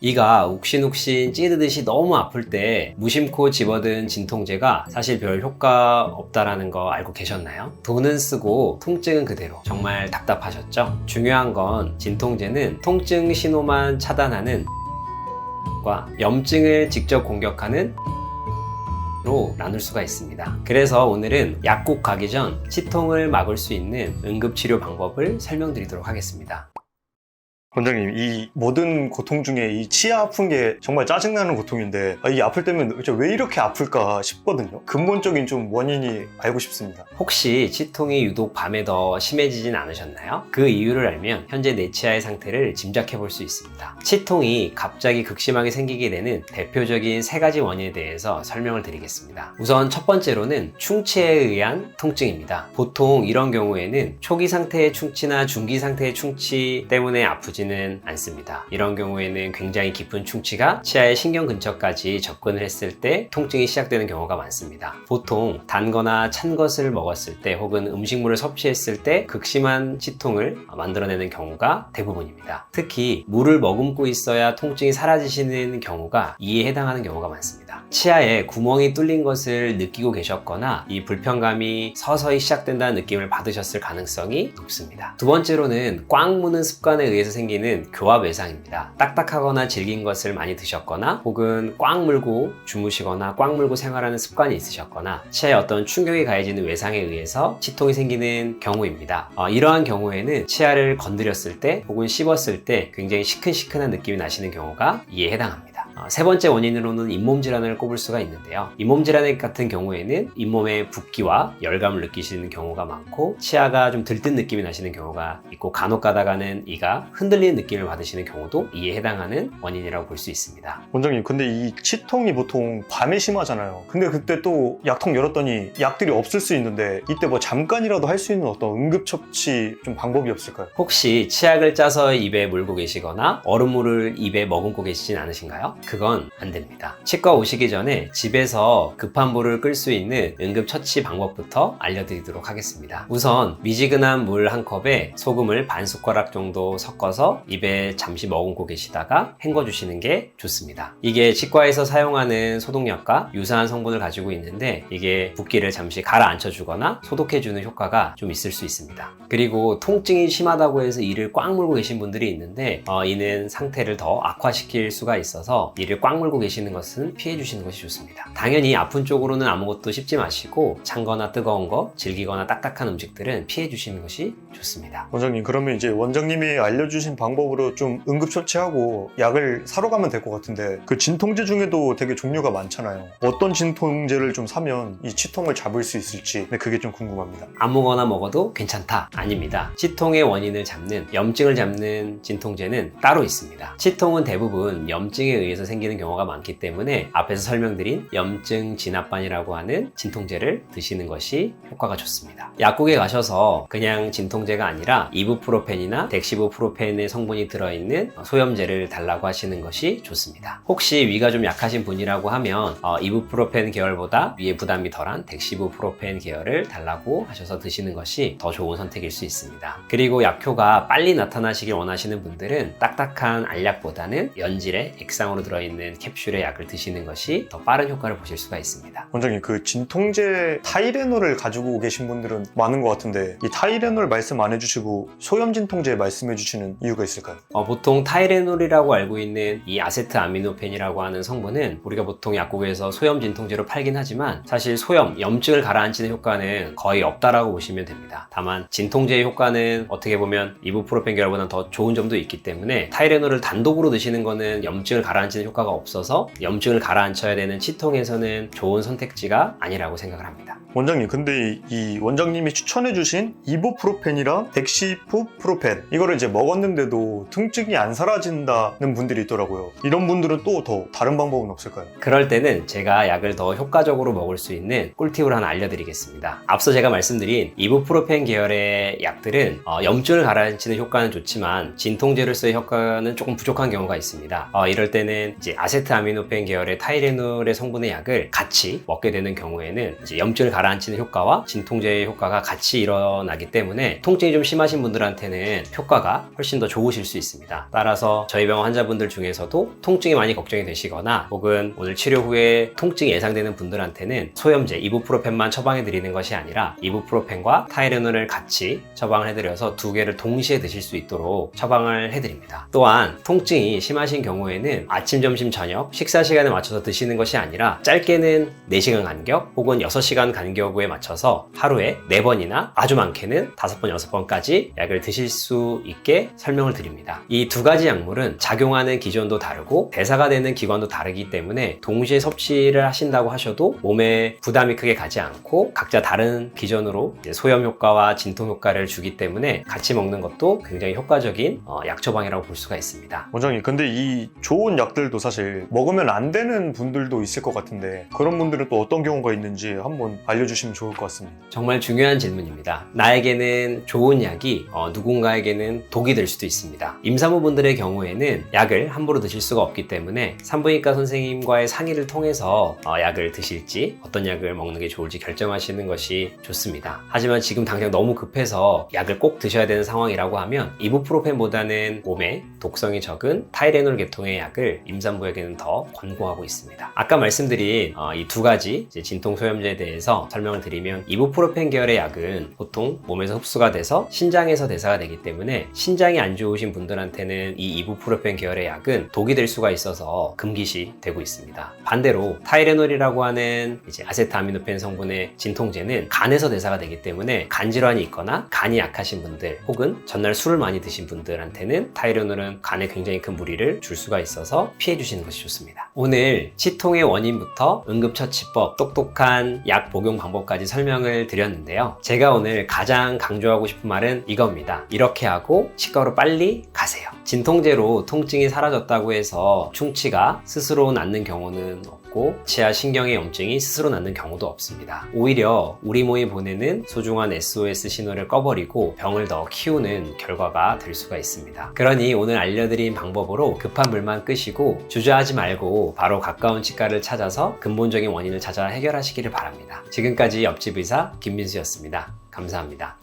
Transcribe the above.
이가 욱신욱신 찌르듯이 너무 아플 때 무심코 집어든 진통제가 사실 별 효과 없다라는 거 알고 계셨나요? 돈은 쓰고 통증은 그대로 정말 답답하셨죠? 중요한 건 진통제는 통증 신호만 차단하는 과 염증을 직접 공격하는 로 나눌 수가 있습니다. 그래서 오늘은 약국 가기 전 치통을 막을 수 있는 응급치료 방법을 설명드리도록 하겠습니다. 원장님, 이 모든 고통 중에 이 치아 아픈 게 정말 짜증나는 고통인데, 아, 이 아플 때면 왜 이렇게 아플까 싶거든요. 근본적인 좀 원인이 알고 싶습니다. 혹시 치통이 유독 밤에 더 심해지진 않으셨나요? 그 이유를 알면 현재 내 치아의 상태를 짐작해 볼 수 있습니다. 치통이 갑자기 극심하게 생기게 되는 대표적인 세 가지 원인에 대해서 설명을 드리겠습니다. 우선 첫 번째로는 충치에 의한 통증입니다. 보통 이런 경우에는 초기 상태의 충치나 중기 상태의 충치 때문에 아프지 는 않습니다. 이런 경우에는 굉장히 깊은 충치가 치아의 신경 근처까지 접근을 했을 때 통증이 시작되는 경우가 많습니다. 보통 단거나 찬 것을 먹었을 때 혹은 음식물을 섭취했을 때 극심한 치통을 만들어내는 경우가 대부분입니다. 특히 물을 머금고 있어야 통증이 사라지시는 경우가 이에 해당하는 경우가 많습니다. 치아에 구멍이 뚫린 것을 느끼고 계셨거나 이 불편감이 서서히 시작된다는 느낌을 받으셨을 가능성이 높습니다. 두 번째로는 꽉 무는 습관에 의해서 생기는 교합 외상입니다. 딱딱하거나 질긴 것을 많이 드셨거나 혹은 꽉 물고 주무시거나 꽉 물고 생활하는 습관이 있으셨거나 치아에 어떤 충격이 가해지는 외상에 의해서 치통이 생기는 경우입니다. 어, 이러한 경우에는 치아를 건드렸을 때 혹은 씹었을 때 굉장히 시큰시큰한 느낌이 나시는 경우가 이에 해당합니다. 어, 세 번째 원인으로는 잇몸 질환을 꼽을 수가 있는데요. 잇몸 질환 같은 경우에는 잇몸에 붓기와 열감을 느끼시는 경우가 많고 치아가 좀 들뜬 느낌이 나시는 경우가 있고 간혹 가다가는 이가 흔들리는 느낌을 받으시는 경우도 이에 해당하는 원인이라고 볼 수 있습니다. 원장님, 근데 이 치통이 보통 밤에 심하잖아요. 근데 그때 또 약통 열었더니 약들이 없을 수 있는데, 이때 뭐 잠깐이라도 할 수 있는 어떤 응급 처치 좀 방법이 없을까요? 혹시 치약을 짜서 입에 물고 계시거나 얼음물을 입에 머금고 계시진 않으신가요? 그건 안 됩니다. 치과 오시기 전에 집에서 급한 불을 끌 수 있는 응급 처치 방법부터 알려드리도록 하겠습니다. 우선 미지근한 물 한 컵에 소금을 반 숟가락 정도 섞어서 입에 잠시 머금고 계시다가 헹궈 주시는 게 좋습니다. 이게 치과에서 사용하는 소독약과 유사한 성분을 가지고 있는데 이게 붓기를 잠시 가라앉혀 주거나 소독해 주는 효과가 좀 있을 수 있습니다. 그리고 통증이 심하다고 해서 이를 꽉 물고 계신 분들이 있는데 어, 이는 상태를 더 악화시킬 수가 있어서 이를 꽉 물고 계시는 것은 피해 주시는 것이 좋습니다. 당연히 아픈 쪽으로는 아무것도 씹지 마시고 찬거나 뜨거운 거, 질기거나 딱딱한 음식들은 피해 주시는 것이 좋습니다. 원장님, 그러면 이제 원장님이 알려주신 방법으로 좀 응급처치하고 약을 사러 가면 될 것 같은데, 그 진통제 중에도 되게 종류가 많잖아요. 어떤 진통제를 좀 사면 이 치통을 잡을 수 있을지, 네, 그게 좀 궁금합니다. 아무거나 먹어도 괜찮다? 아닙니다. 치통의 원인을 잡는, 염증을 잡는 진통제는 따로 있습니다. 치통은 대부분 염증에 의해서 생기는 경우가 많기 때문에 앞에서 설명드린 염증 진압반이라고 하는 진통제를 드시는 것이 효과가 좋습니다. 약국에 가셔서 그냥 진통제가 아니라 이부프로펜이나 덱시부프로펜의 성분이 들어있는 소염제를 달라고 하시는 것이 좋습니다. 혹시 위가 좀 약하신 분이라고 하면 어, 이부프로펜 계열보다 위에 부담이 덜한 덱시부프로펜 계열을 달라고 하셔서 드시는 것이 더 좋은 선택일 수 있습니다. 그리고 약효가 빨리 나타나시길 원하시는 분들은 딱딱한 알약보다는 연질의 액상으로 들어있는 캡슐의 약을 드시는 것이 더 빠른 효과를 보실 수가 있습니다. 원장님, 그 진통제 타이레놀을 가지고 계신 분들은 많은 것 같은데, 이 타이레놀 말씀 안 해주시고 소염 진통제 말씀해 주시는 이유가 있을까요? 어, 보통 타이레놀이라고 알고 있는 이 아세트 아미노펜이라고 하는 성분은 우리가 보통 약국에서 소염 진통제로 팔긴 하지만 사실 소염, 염증을 가라앉히는 효과는 거의 없다라고 보시면 됩니다. 다만 진통제의 효과는 어떻게 보면 이부프로펜 계열보다는 더 좋은 점도 있기 때문에 타이레놀을 단독으로 드시는 거는 염증을 가라앉히는 효과가 없어서 염증을 가라앉혀야 되는 치통에서는 좋은 선택지가 아니라고 생각을 합니다. 원장님, 근데 이, 이 원장님이 추천해주신 이보프로펜이랑 덱시푸프로펜 이거를 이제 먹었는데도 통증이 안 사라진다는 분들이 있더라고요. 이런 분들은 또 더 다른 방법은 없을까요? 그럴 때는 제가 약을 더 효과적으로 먹을 수 있는 꿀팁을 하나 알려드리겠습니다. 앞서 제가 말씀드린 이부프로펜 계열의 약들은 어, 염증을 가라앉히는 효과는 좋지만 진통제로서의 효과는 조금 부족한 경우가 있습니다. 어, 이럴 때는 이제 아세트아미노펜 계열의 타이레놀의 성분의 약을 같이 먹게 되는 경우에는 이제 염증을 가라앉히는 효과와 진통제의 효과가 같이 일어나기 때문에 통증이 좀 심하신 분들한테는 효과가 훨씬 더 좋으실 수 있습니다. 따라서 저희 병원 환자분들 중에서도 통증이 많이 걱정이 되시거나 혹은 오늘 치료 후에 통증이 예상되는 분들한테는 소염제 이부프로펜만 처방해 드리는 것이 아니라 이부프로펜과 타이레놀을 같이 처방을 해드려서 두 개를 동시에 드실 수 있도록 처방을 해드립니다. 또한 통증이 심하신 경우에는 아침, 점심, 저녁 식사 시간에 맞춰서 드시는 것이 아니라 짧게는 4시간 간격 혹은 6시간 간격에 맞춰서 하루에 4번이나 아주 많게는 5번, 6번까지 약을 드실 수 있게 설명을 드립니다. 이 두 가지 약물은 작용하는 기전도 다르고 대사가 되는 기관도 다르기 때문에 동시에 섭취를 하신다고 하셔도 몸에 부담이 크게 가지 않고 각자 다른 기전으로 소염 효과와 진통 효과를 주기 때문에 같이 먹는 것도 굉장히 효과적인 어, 약 처방이라고 볼 수가 있습니다. 원장님, 근데 이 좋은 약들 도 사실 먹으면 안 되는 분들도 있을 것 같은데 그런 분들은 또 어떤 경우가 있는지 한번 알려주시면 좋을 것 같습니다. 정말 중요한 질문입니다. 나에게는 좋은 약이 어, 누군가에게는 독이 될 수도 있습니다. 임산부분들의 경우에는 약을 함부로 드실 수가 없기 때문에 산부인과 선생님과의 상의를 통해서 어, 약을 드실지 어떤 약을 먹는 게 좋을지 결정하시는 것이 좋습니다. 하지만 지금 당장 너무 급해서 약을 꼭 드셔야 되는 상황이라고 하면 이부프로펜보다는 몸에 독성이 적은 타이레놀 계통의 약을 임 산부에게는 더 권고하고 있습니다. 아까 말씀드린 어, 이두 가지 이제 진통 소염제에 대해서 설명을 드리면 이부프로펜 계열의 약은 보통 몸에서 흡수가 돼서 신장에서 대사가 되기 때문에 신장이 안 좋으신 분들한테는 이 이부프로펜 계열의 약은 독이 될 수가 있어서 금기시 되고 있습니다. 반대로 타이레놀이라고 하는 이제 아세트아미노펜 성분의 진통제는 간에서 대사가 되기 때문에 간 질환이 있거나 간이 약하신 분들 혹은 전날 술을 많이 드신 분들한테는 타이레놀은 간에 굉장히 큰 무리를 줄 수가 있어서 피해 주시는 것이 좋습니다. 오늘 치통의 원인부터 응급처치법, 똑똑한 약 복용 방법까지 설명을 드렸는데요. 제가 오늘 가장 강조하고 싶은 말은 이겁니다. 이렇게 하고 치과로 빨리 가세요. 진통제로 통증이 사라졌다고 해서 충치가 스스로 낫는 경우는 없고 치아 신경의 염증이 스스로 낫는 경우도 없습니다. 오히려 우리 몸이 보내는 소중한 SOS 신호를 꺼버리고 병을 더 키우는 결과가 될 수가 있습니다. 그러니 오늘 알려드린 방법으로 급한 물만 끄시고 주저하지 말고 바로 가까운 치과를 찾아서 근본적인 원인을 찾아 해결하시기를 바랍니다. 지금까지 옆집 의사 김민수였습니다. 감사합니다.